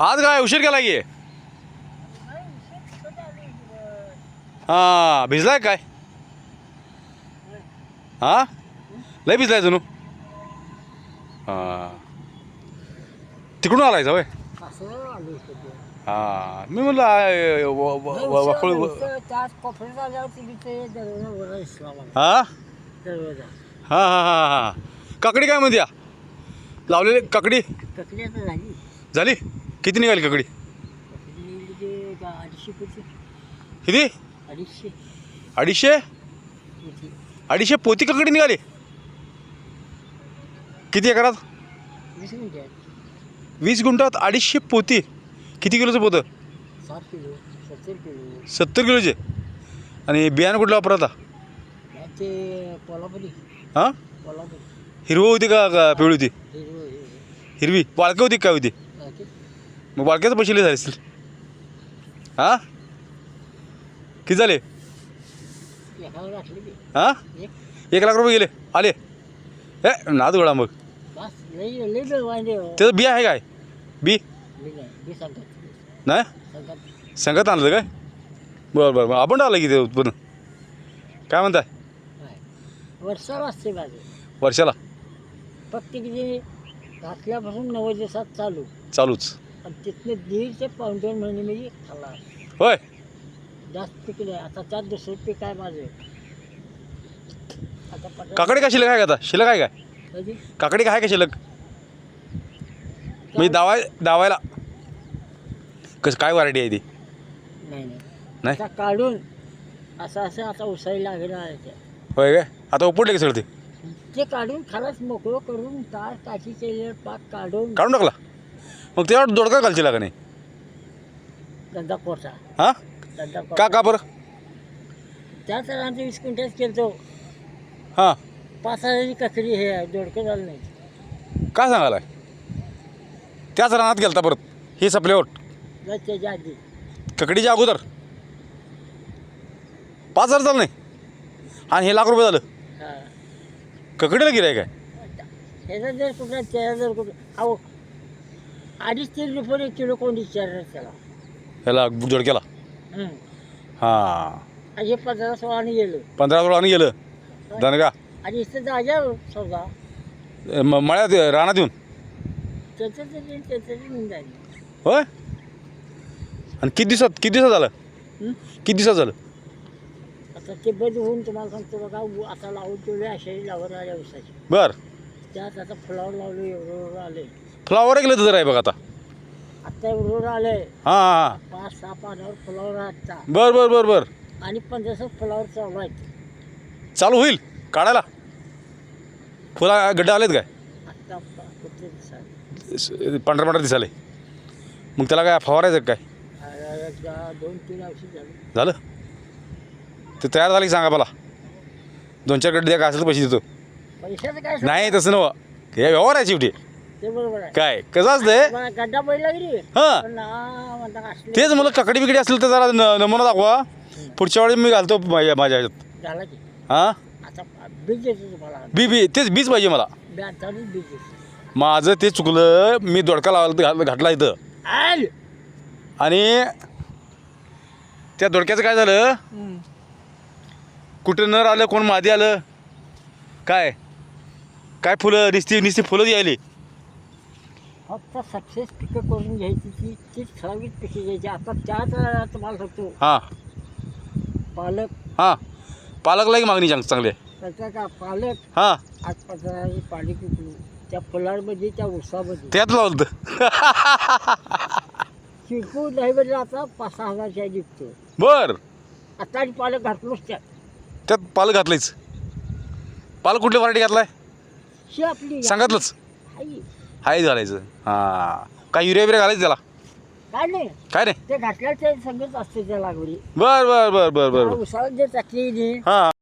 आज काय उशीर केला की? हां भिजलाय काय? हां? लय भिजलाय जणू. हां. तिकडून आलाय वय. हां. मी म्हणलं आय, व- व- व-. हां? हां हां हां हां. काकडी काय म्हणते लावलेली काकडी? झाली? किती निघाली काकडी किती? अडीचशे? अडीचशे पोती काकडी निघाली? किती एकरात? वीस गुंठात अडीचशे पोती. किती किलोचं पोतं? सत्तर किलो सत्तर किलोचे. आणि बियाणं कुठलं वापरता हां? हिरवं होती का पिवळी होती? हिरवं वाळकं होती का काय होती? मग वाळक्याचं पैसे लय झाले असतील. हां? किती झाले? हां? एक लाख रुपये गेले. आले. ए नाद गोळा मग. लई लई. त्याचं बी आहे काय? बी? नाही? संगत आणलं काय? बरं बरं बरं. आपण आलं की ते उत्पन्न? काय म्हणताय? वर्षाला? असते माझे वर्षाला फक्त किती घातल्यापासून नव्वद दिवसात चालू. चालूच. आणि तिथनं दीड ते पाऊण दोन महिने मी खाल्ला. होय? जास्त पीक नाही. आता त्यात दुसरं पीक आहे माझं? आता पटकन- काकडे काय शिल्लक आहे का आता? शिल्लक आहे काय? कधी? काकडे काय आहे का शिल्लक? म्हणजे दावाय दावायला कसं काय व्हरायटी आहे ती? नाही नाही. नाही? आता काढून असं असं आता उसायला लागलं आहे ते. होय काय? आता उपडले की सगळं ते? ते काढून खालाच मोकळं करून तार काशी केले पाक काढून काढून टाकला? मग त्यावर दोडका घालची का नाही? धंदा कोटा हां? धंदा का का बरं? त्याच रानाचं वीस क्विंटल केलं हां. पाच हजाराची ककडी हे आहे दोडकं झालं नाही काय सांगायला त्याच रानात गेलता परत. ही त्याच्या आधी. ककडीच्या अगोदर. पाच हजार झालं नाही. आणि हे लाख रुपये झालं. हां. ककडीला गिराय काय ह्याचा जर कुठला त्याचा जर कुठं. अहो अडीच तीन रुपये किलो कोण विचारणार त्याला ह्याला जोडक्याला हं. हां. आणि हे पंधरा सोळाने गेलो. पंधरा सोळानं गेलं? दनगा आणि इथं जाग्यावर सौदा म- मळ्यात रानात येऊन? त्याचं त्याचं तरी निघाली होय? आणि किती दिवसात किती दिवसात झालं? हं? किती दिवसात झालं? आता ते बंद होऊन तुम्हाला सांगतो बघा उ- आता लावून ठेवले अशाही लावर आल्या उसाची बर. त्यात आता फुलावर लावलं एवढं आले फ्लावर गेलं तर आहे बघा आता. आलंय हां हां. पाच सहा पानावर फुलावर आता. बर बर बर बर. आणि फुलावर चालू आहेत. चालू होईल काढायला. फुला गड्डा आलेत काय? कुठे. स- पांढरा पांढरा दिसाले मग त्याला काय फवारायचं काय? आ- आ- दोन तीन औषध झाली. झालं? ते तयार झालं की सांगा मला. दोन चार गड्डे द्या काय असेल तर पैसे देतो. पैशाचं काय नाही तसं नव हे व्यवहार आहे शेवटी. ते बरोबर आहे. काय? कसं असतंय? मला गड्डा बैल लागली हां. पण आ, म्हणता असले. तेच मला काकडी बिकडी असेल तर जरा न- नमुना दाखवा. पुढच्या वेळी मी घालतो माझ्या माझ्या ह्याच्यात. झाला की. हां? आता बीज देतो तुम्हाला. बी बी तेच बीज पाहिजे मला. ब्याचाळीस बीज देतो माझं ते चुकलं मी दोडका लावला घाल- घातला इथं. आल! आणि त्या दोडक्याचं काय झालं? कुठं नर आलं कोण मादी आलं? काय? काय फुलं निस्ती निस्ती फुलं यायली. फक्त सक्सेस पिकं करून घ्यायची ती तीच ठराविक पिके घ्यायची. आता त्याच वेळेला तुम्हाला सांगतो. हां. पालक. हां. पालकला की मागणी चांग चांगली आहे. त्याचा का पालक हां. आज पत्राची पाणी पिकली. त्या फुलांमध्ये त्या उसामध्ये त्यात लावलं चिकू नाही म्हणजे आता पाच सहा हजारच्या निघतो बर. आता आणि पालक घातलोच त्यात. त्यात पालक घातलंयच. पालक कुठली व्हरायटी घातलाय? ही आपली. सांगितलंच. आई. हाय घालायचं. हां. काय युरिया बिरिया घालायचं त्याला? काय नाही. काय नाही? ते घातल्याचं संगत असते त्या लागवडी. बर बर बर बर बर. उसाला जे टाकली हां.